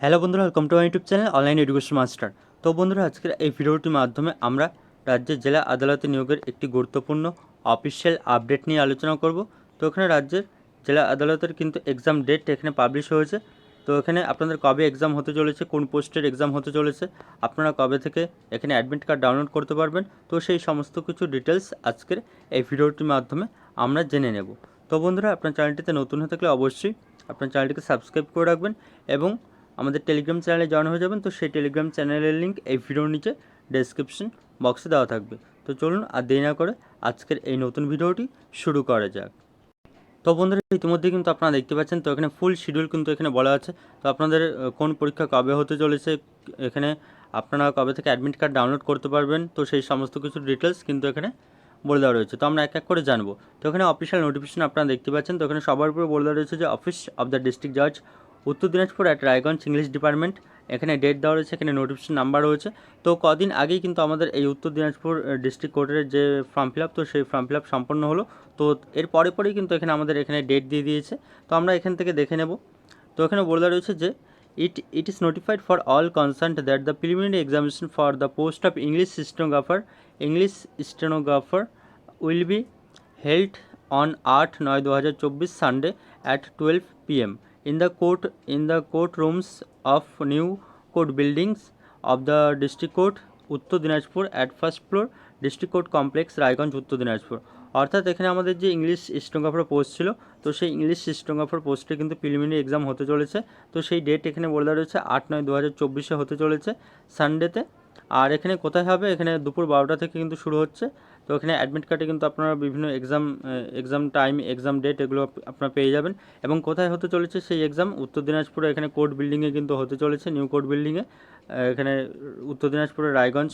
Hello বন্ধুরা welcome to my YouTube channel online education master তো বন্ধুরা, আজকের এই ভিডিওটির মাধ্যমে আমরা রাজ্যের জেলা আদালতে নিয়োগের একটি গুরুত্বপূর্ণ অফিসিয়াল আপডেট নিয়ে আলোচনা করব। তো এখানে রাজ্যের জেলা আদালতের কিন্তু এক্সাম ডেট এখানে পাবলিশ হয়েছে। তো এখানে আপনাদের কবে এক্সাম হতে চলেছে, কোন পোস্টের এক্সাম হতে চলেছে, আপনারা কবে থেকে এখানে অ্যাডমিট কার্ড ডাউনলোড করতে পারবেন, তো সেই সমস্ত কিছু ডিটেলস আজকের এই ভিডিওটির মাধ্যমে আমরা জেনে নেব। তো বন্ধুরা, আপনার চ্যানেলটিতে নতুন হয়ে থাকলে অবশ্যই আপনার চ্যানেলটিকে সাবস্ক্রাইব করে রাখবেন এবং আমাদের টেলিগ্রাম চ্যানেলে জয়েন হয়ে যাবেন। তো সেই টেলিগ্রাম চ্যানেলের লিঙ্ক এই ভিডিওর নিচে ডেসক্রিপশন বক্সে দেওয়া থাকবে। তো চলুন আর দেরি না করে আজকের এই নতুন ভিডিওটি শুরু করা যাক। তো বন্ধুরা, ইতিমধ্যে কিন্তু আপনারা দেখতে পাচ্ছেন, তো এখানে ফুল শিডিউল কিন্তু এখানে বলা আছে। তো আপনাদের কোন পরীক্ষা কবে হতে চলেছে, এখানে আপনারা কবে থেকে অ্যাডমিট কার্ড ডাউনলোড করতে পারবেন, তো সেই সমস্ত কিছু ডিটেলস কিন্তু এখানে বলে দেওয়া রয়েছে। তো আমরা এক এক করে জানব। তো এখানে অফিসিয়াল নোটিফিকেশন আপনারা দেখতে পাচ্ছেন, তো এখানে সবার উপরে বলে দেওয়া রয়েছে যে অফিস অফ দ্য ডিস্ট্রিক্ট জাজ Uttar Dinajpur at Raiganj English department এখানে ডেট দেওয়া রয়েছে, এখানে নোটিফিকেশন নাম্বার রয়েছে। তো কদিন আগেই কিন্তু আমাদের এই উত্তর দিনাজপুর ডিস্ট্রিক্ট কোর্টের যে ফর্ম ফিল আপ তো সেই ফর্ম ফিল আপ সম্পন্ন হলো। তো এর পরে পরেই কিন্তু এখানে আমাদের এখানে ডেট দিয়ে দিয়েছে। তো আমরা এখান থেকে দেখে নেব। তো এখানে বলে রয়েছে যে it it is notified for all concern that the preliminary examination for the post of English stenographer English stenographer will be held on 8 9 2024 Sunday at 12 p.m. in the court, in the courtrooms of new court buildings of the district court Uttar Dinajpur at first floor district court complex Raiganj Uttar Dinajpur অর্থাৎ এখানে আমাদের যে English stenographer post ছিল, তো সেই English stenographer পোস্টে কিন্তু preliminary exam হতে চলেছে। তো সেই ডেট এখানে বলে দেওয়া রয়েছে আট নয় দু হাজার চব্বিশে হতে চলেছে। সানডেতে আর এখানে কোথায় হবে? এখানে দুপুর বারোটা থেকে কিন্তু শুরু হচ্ছে। তো এখানে অ্যাডমিট কার্ডে কিন্তু আপনারা বিভিন্ন exam exam time exam date এগুলো আপ- আপনারা পেয়ে যাবেন। এবং কোথায় হতে চলেছে সেই এক্সাম উত্তর দিনাজপুরে এখানে কোর্ট বিল্ডিংয়ে কিন্তু হতে চলেছে নিউ কোর্ট বিল্ডিংয়ে এখানে উত্তর দিনাজপুরের রায়গঞ্জ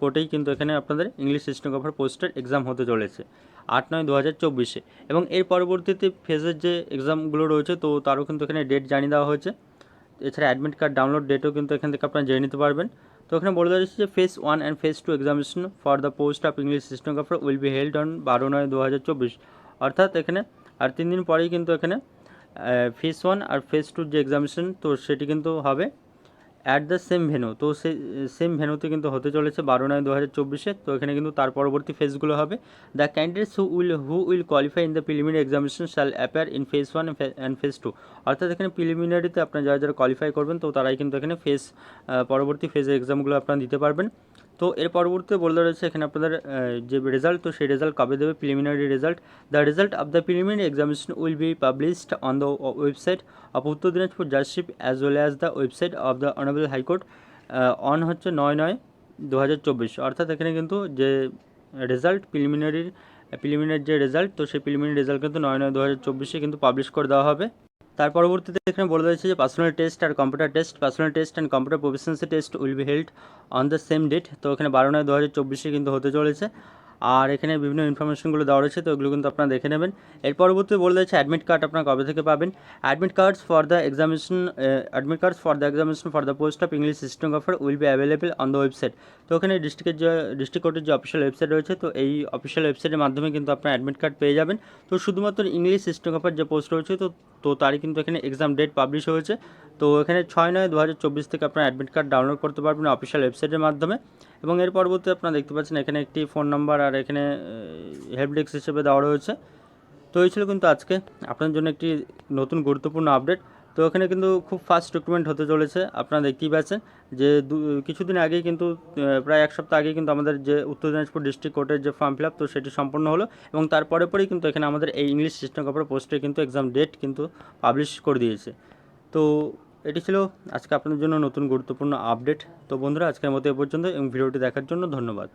কোর্টেই কিন্তু এখানে আপনাদের ইংলিশ স্টেনোগ্রাফার পোস্টের এক্সাম হতে চলেছে, আট নয় দু হাজার চব্বিশে। এবং এর পরবর্তীতে ফেজের যে এক্সামগুলো রয়েছে, তো তারও কিন্তু এখানে ডেট জানিয়ে দেওয়া হয়েছে। এছাড়া অ্যাডমিট কার্ড ডাউনলোড ডেটও কিন্তু এখান থেকে আপনারা জেনে নিতে পারবেন। তো এখানে বলে দেওয়া যাচ্ছে যে phase one and phase two examination for the post of English system stenographer will be held on বারো নয় দু হাজার চব্বিশ। অর্থাৎ এখানে আর তিন দিন পরেই কিন্তু এখানে ফেস ওয়ান আর ফেস টুর যে এক্সামিনেশন তো সেটি কিন্তু হবে অ্যাট দ্য সেম ভেনু তো সেই সেম ভেনুতে কিন্তু হতে চলেছে বারো নয় দু হাজার চব্বিশে, তো এখানে কিন্তু তার পরবর্তী ফেজগুলো হবে। The candidates who will who will qualify in the preliminary examination shall appear in phase one and phase two অর্থাৎ এখানে প্রিলিমিনারিতে আপনারা যারা যারা কোয়ালিফাই করবেন, তো তারাই কিন্তু এখানে ফেজ পরবর্তী ফেজের এক্সামগুলো আপনারা দিতে পারবেন। তো এর পরবর্তীতে বলে রয়েছে এখানে আপনাদের যে রেজাল্ট তো সেই রেজাল্ট কবে দেবে? Preliminary result the result of the preliminary examination will be published on the website of Uttar Dinajpur judgeship as well as the website of the honourable high court on হচ্ছে নয় নয় দু অর্থাৎ এখানে কিন্তু যে রেজাল্ট প্রিলিমিনারির প্রিলিমিনারি যে রেজাল্ট তো সেই প্রিলিমিনারি রেজাল্ট কিন্তু নয় নয় দু কিন্তু পাবলিশ করে দেওয়া হবে। তার পরবর্তীতে এখানে বলে দিয়েছে যে personal test R computer test personal test and computer proficiency test will be held on the same date তো এখানে বারো নয় দু হাজার চব্বিশে কিন্তু হতে চলেছে। আর এখানে বিভিন্ন ইনফরমেশনগুলো দেওয়া রয়েছে, তো এগুলো কিন্তু আপনারা দেখে নেবেন। এর পরবর্তী বলে দিয়েছে অ্যাডমিট কার্ড আপনারা কবে থেকে পাবেন? Admit cards for the examination admit cards for the examination for the post of English stenographer will be available on the website তো ওখানে ডিস্ট্রিক্টের যে ডিস্ট্রিক্ট কোর্টের যে অফিসিয়াল ওয়েবসাইট রয়েছে, তো এই অফিসিয়াল ওয়েবসাইটের মাধ্যমে কিন্তু আপনার অ্যাডমিট কার্ড পেয়ে যাবেন। তো শুধুমাত্র ইংলিশ স্টেনোগ্রাফার যে পোস্ট রয়েছে, তো তো তারই কিন্তু এখানে এক্সাম ডেট পাবলিশ হয়েছে। তো এখানে ছয় নয় দু হাজার চব্বিশ থেকে আপনার অ্যাডমিট কার্ড ডাউনলোড করতে পারবেন অফিসিয়াল ওয়েবসাইটের মাধ্যমে। এবং এর পরবর্তী আপনারা দেখতে পাচ্ছেন এখানে একটি ফোন নাম্বার আর এখানে হেল্প ডেস্ক হিসেবে দেওয়া রয়েছে। তো এই ছিল কিন্তু আজকে আপনার জন্য একটি নতুন গুরুত্বপূর্ণ আপডেট তো এখানে কিন্তু খুব ফাস্ট ডকুমেন্ট হতে চলেছে, আপনারা দেখতেই পাচ্ছেন যে কিছুদিন আগেই কিন্তু প্রায় এক সপ্তাহ আগেই কিন্তু আমাদের যে উত্তর দিনাজপুর ডিস্ট্রিক্ট কোর্টের যে ফর্ম ফিল তো সেটি সম্পন্ন হলো এবং তারপরে পরেই কিন্তু এখানে আমাদের এই ইংলিশ সিস্টেম কাপড় পোস্টে কিন্তু এক্সাম ডেট কিন্তু পাবলিশ করে দিয়েছে। তো এটি ছিল আজকে আপনাদের জন্য নতুন গুরুত্বপূর্ণ আপডেট। তো বন্ধুরা, আজকের মতো এ পর্যন্ত এবং ভিডিওটি দেখার জন্য ধন্যবাদ।